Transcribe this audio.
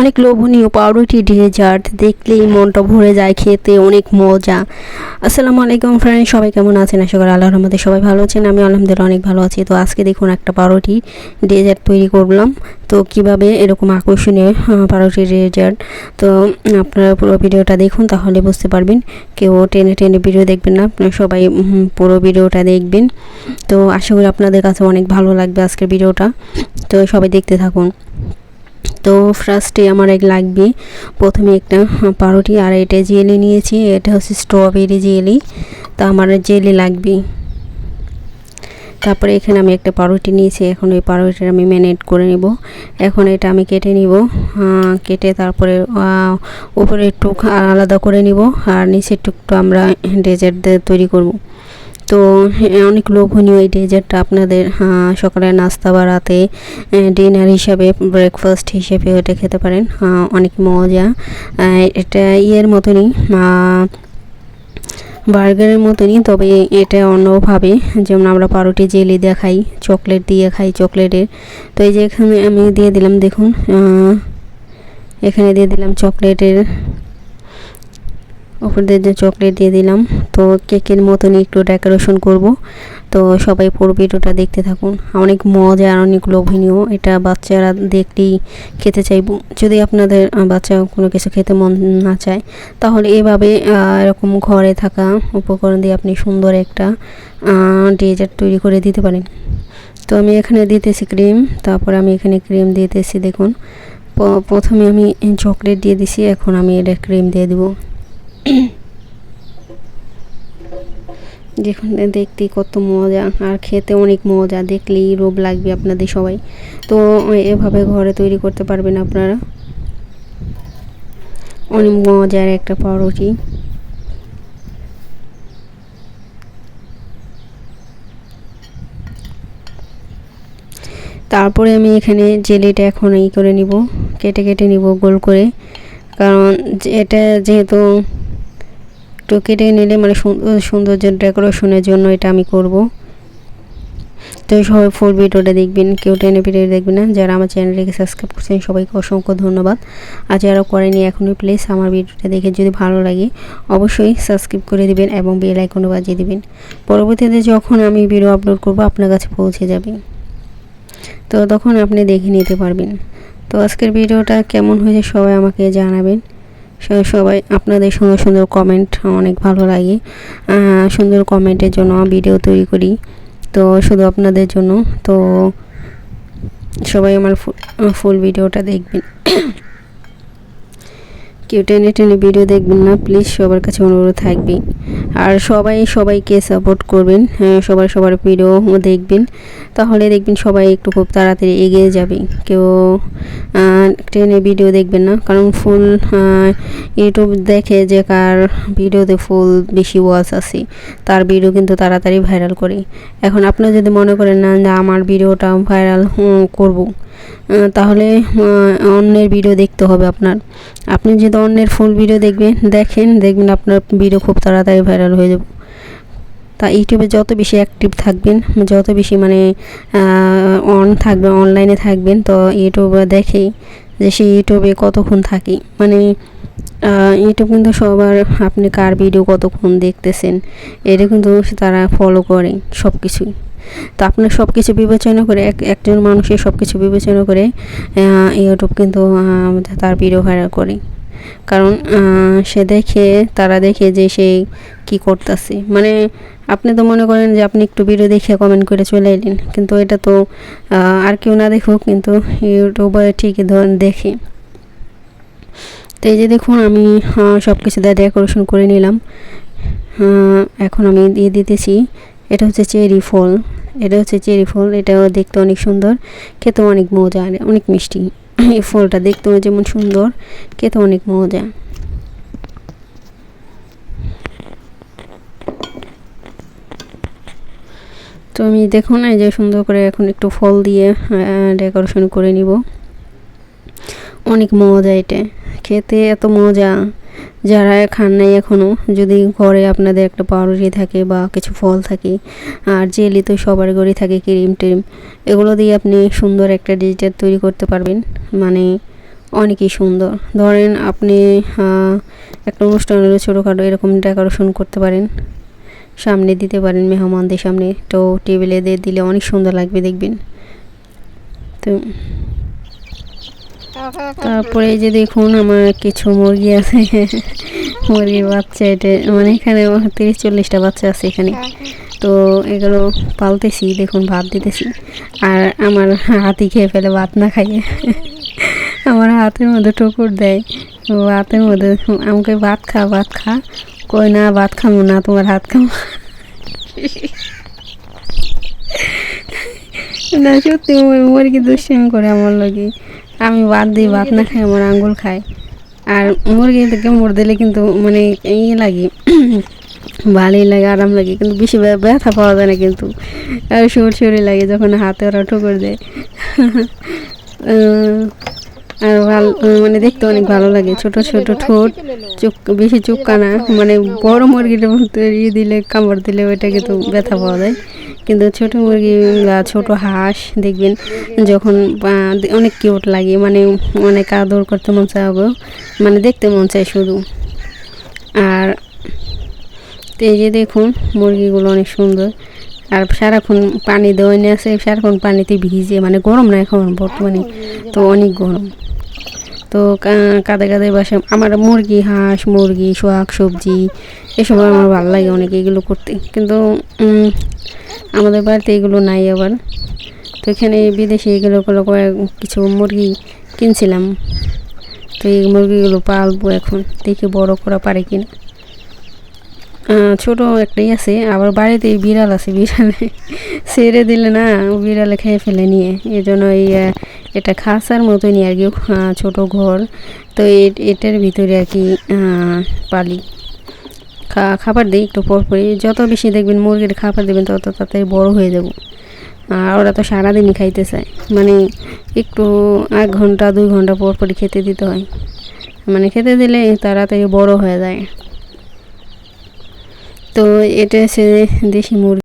অনেক লোভনীয় পাউরুটি ডেজার্ট দেখলেই মনটা ভরে যায় খেতে, অনেক মজা। আসসালামু আলাইকুম ফ্রেন্ড সবাই কেমন আছেন? আশা করি আল্লাহর রহমতে সবাই ভালো আছেন। আমি আলহামদুলিল্লাহ অনেক ভালো আছি। তো আজকে দেখুন একটা পাউরুটি ডেজার্ট তৈরি করলাম। তো কীভাবে এরকম আকর্ষণীয় পাউরুটি ডেজার্ট তো আপনারা পুরো ভিডিওটা দেখুন, তাহলে বুঝতে পারবেন। কেউ টেনে টেনে ভিডিও দেখবেন না, আপনারা সবাই পুরো ভিডিওটা দেখবেন। তো আশা করি আপনাদের কাছে অনেক ভালো লাগবে আজকের ভিডিওটা। তো সবাই দেখতে থাকুন। তো ফার্স্টে আমার এক লাগবে। প্রথমে একটা পাউরুটি আর এটা জেলি নিয়েছি এটা হচ্ছে স্ট্রবেরি জেলি তা আমার জেলি লাগবে। তারপরে এখানে আমি একটা পাউরুটি নিয়েছি এখন ওই পাউরুটিটা আমি ম্যানেট করে নিব। এখন এটা আমি কেটে নিব কেটে তারপরে আহ, উপরে একটু আলাদা করে নিব আর নিচের টুকটো আমরা ডেজার্ট তৈরি করব। তো অনেক লোভনীয় এই ডেজার্টটা আপনাদের সকালের নাস্তা বা রাতে ডিনার হিসাবে ব্রেকফাস্ট হিসেবে এটা খেতে পারেন। অনেক মজা। এটা ইয়ের মতনই বার্গারের মতনই, তবে এটা অন্যভাবে, যেমন আমরা পাউরুটি জেলি দিয়ে খাই, চকলেট দিয়ে খাই, চকলেটের। তো এই যে এখানে আমি দিয়ে দিলাম, দেখুন এখানে দিয়ে দিলাম চকলেটের উপর দিয়ে যে চকলেট দিয়ে দিলাম। তো কেকের মতনই একটু ডেকোরেশন করব। তো সবাই পুরো ভিডিওটা দেখতে থাকুন। অনেক মজা আর অনেক লোভনীয়। এটা বাচ্চারা দেখলেই খেতে চাইব। যদি আপনাদের বাচ্চা কোনো কিছু খেতে মন না চায়, তাহলে এভাবে এরকম ঘরে থাকা উপকরণ দিয়ে আপনি সুন্দর একটা ডেজার্ট তৈরি করে দিতে পারেন। তো আমি এখানে দিতেছি ক্রিম তারপর আমি এখানে ক্রিম দিতেছি দেখুন। প্রথমে আমি চকলেট দিয়ে দিছি, এখন আমি এটা ক্রিম দিয়ে দিব। দেখুন দেখতে কত মজা। আর খেতে অনেক মজা। দেখলেই রোগ লাগবে আপনাদের সবাই। তো, এভাবে ঘরে তৈরি করতে পারবেন আপনারা। অনেক মজার একটা পাউরুটি তারপরে আমি এখানে জেলিটা এখন ই করে নিব। কেটে কেটে নিব গোল করে। কারণ এটা যেহেতু একটু কেটে নিলে মানে সুন্দর সৌন্দর্য ডেকোরেশনের জন্য এটা আমি করব। তো সবাই ফুল ভিডিওটা দেখবেন, কেউ টেনে ভিডিও দেখবেন না। যারা আমার চ্যানেলটিকে সাবস্ক্রাইব করছেন, সবাইকে অসংখ্য ধন্যবাদ। আর যারা করেনি এখনই প্লিজ আমার ভিডিওটা দেখে যদি ভালো লাগে, অবশ্যই সাবস্ক্রাইব করে দিবেন এবং বেল আইকনও বাজিয়ে দিবেন। পরবর্তীতে যখন আমি ভিডিও আপলোড করব, আপনার কাছে পৌঁছে যাবে। তো তখন আপনি দেখে নিতে পারবেন। তো আজকের ভিডিওটা কেমন হয়েছে সবাই আমাকে জানাবেন। সবাই আপনাদের সুন্দর সুন্দর কমেন্ট অনেক ভালো লাগে। সুন্দর কমেন্টের জন্য ভিডিও তৈরি করি। তো শুধু আপনাদের জন্য। তো সবাই আমার ফুল ভিডিওটা দেখবেন। কেউ টেনে টেনে ভিডিও দেখবেন না। প্লিজ সবার কাছে অনুরোধ থাকবে। আর সবাই সবাইকে সাপোর্ট করবেন। হ্যাঁ, সবাই সবার ভিডিও দেখবেন। তাহলে দেখবেন সবাই একটু খুব তাড়াতাড়ি এগিয়ে যাবে। কেউ টেনে ভিডিও দেখবেন না। কারণ ফুল ইউটিউব দেখে যে কার ভিডিওতে ফুল বেশি ওয়াচ আছে তার ভিডিও কিন্তু তাড়াতাড়ি ভাইরাল করে। এখন আপনি যদি মনে করেন না যে আমার ভিডিওটা ভাইরাল করব তাহলে অন্যের ভিডিও দেখতে হবে আপনার। আপনি যদি অন্যের ফুল ভিডিও দেখবেন, দেখেন, দেখবেন আপনার ভিডিও খুব তাড়াতাড়ি ভাইরাল হয়ে যাবে। তা ইউটিউবে যত বেশি অ্যাক্টিভ থাকবেন, যত বেশি মানে অন থাকবেন অনলাইনে থাকবেন, তো ইউটিউবে দেখেই যে সেই ইউটিউবে কতক্ষণ থাকি। মানে ইউটিউব কিন্তু সবার, আপনি কার ভিডিও কতক্ষণ দেখতেছেন, এটা কিন্তু তারা ফলো করে সব কিছুই তো আপনার সব কিছু বিবেচনা করে, এক, একজন মানুষের সব কিছু বিবেচনা করে ইউটিউব কিন্তু তার ভিডিও ভাইরাল করে। কারণ সে দেখে, তারা দেখে যে সে কি করতেছে? মানে আপনি তো মনে করেন যে আপনি একটু ভিডিও দেখে কমেন্ট করে চলে এলেন। কিন্তু এটা তো আর কেউ না দেখুক, কিন্তু ইউটিউবে ঠিকই ধরেন দেখে। তো এই যে দেখুন, আমি সব কিছু দিয়ে ডেকোরেশন করে নিলাম। এখন আমি দিয়ে দিতেছি। এটা হচ্ছে চেরি ফল। এটা হচ্ছে চেরি ফল। এটাও দেখতে অনেক সুন্দর। খেতে অনেক মজা। আর অনেক মিষ্টি। এই ফলটা দেখতেও যেমন সুন্দর খেতে অনেক মজা। তো আমি দেখুন এই যে সুন্দর করে এখন একটু ফল দিয়ে ডেকোরেশন করে নিব। অনেক মজা এটা, খেতে এত মজা। যারা খান নাই এখনও যদি ঘরে আপনাদের একটা পাউরুটি থাকে বা কিছু ফল থাকে, আর জেলি তো সবার ঘরেই থাকে, ক্রিম টিম, এগুলো দিয়ে আপনি সুন্দর একটা ডিজিটাল তৈরি করতে পারবেন। মানে অনেকই সুন্দর। ধরেন আপনি একটা অনুষ্ঠান হলে ছোটোখাটো এরকম ডেকোরেশন করতে পারেন। সামনে দিতে পারেন মেহমানদের সামনে। তো টেবিলে দিয়ে দিলে অনেক সুন্দর লাগবে, দেখবেন। তো তারপরে যে দেখুন, আমার কিছু মুরগি আছে। মুরগির বাচ্চা এটা মানে এখানে তিরিশ চল্লিশটা বাচ্চা আছে এখানে। তো এগুলো পালতেছি, দেখুন, ভাত দিতেছি। আর আমার হাতি খেয়ে ফেলে ভাত না খাইয়ে। আমার হাতের মধ্যে টুকুর দেয়। ভাতের মধ্যে, আমাকে ভাত খা ভাত খা। কই না, ভাত খাব না, তোমার হাত খাব না, সত্যি মুরগি দুষ্টামি করে আমার লাগে। আমি ভাত দিই, ভাত না খাই, আমার আঙ্গুল খায়। আর মুরগি থেকে মুড় দিলে কিন্তু মানে ই লাগে, ভালোই লাগে, আরাম লাগে, কিন্তু বেশি ব্যথা পাওয়া যায় না কিন্তু। আর সুরি লাগে, যখন হাতে ওরা ঠুকর দেয়। আর ভালো মানে দেখতে অনেক ভালো লাগে। ছোট ছোট ঠোঁট বেশি চুপকা না মানে বড় মুরগিটার মধ্যে ইয়ে দিলে, কামড় দিলে ওইটাকে তো ব্যথা পাওয়া যায়। কিন্তু ছোট মুরগি বা ছোট হাঁস, দেখবেন যখন অনেক কিউট লাগে মানে অনেক আদর করতে মন চায় ওগো মানে দেখতে মন চায় শুধু। আর এই যে দেখুন, মুরগিগুলো অনেক সুন্দর। আর সারাক্ষণ পানি দেওয়া নিয়ে আছে সারাক্ষণ পানিতে ভিজে মানে গরম না এখন বর্তমানে, তো অনেক গরম। তো কাদে কাদে বাসা, আমার মুরগি, হাঁস, মুরগি, শাক, সবজি, এসব আমার ভালো লাগে অনেক এগুলো করতে। কিন্তু আমাদের বাড়িতে এগুলো নাই আবার। তো এখানে বিদেশে এগুলো গুলো কয়েক, কিছু মুরগি কিনছিলাম। তো এই মুরগিগুলো পালবো এখন, দেখি বড় করা পারে কিনা। ছোট একটাই আছে, আবার বাড়িতে বিড়াল আছে, বিড়ালে ছেড়ে দিলে না বিড়ালে খেয়ে ফেলে নিয়ে। এই জন্য এই এটা খাসার মতনই আর কি ছোট ঘর। তো এটার ভিতরে আর কি পালি। খাবার দিই একটু পর পরই। যত বেশি দেখবেন মুরগির খাবার দেবেন, তত তাড়াতাড়ি বড় হয়ে যাব। আর ওরা তো সারাদিনই খাইতে চায় মানে একটু এক ঘণ্টা, দুই ঘণ্টা পর পরই খেতে দিতে হয়। মানে খেতে দিলে তাড়াতাড়ি বড় হয়ে যায়। তো এটা হচ্ছে দেশি মুরগি।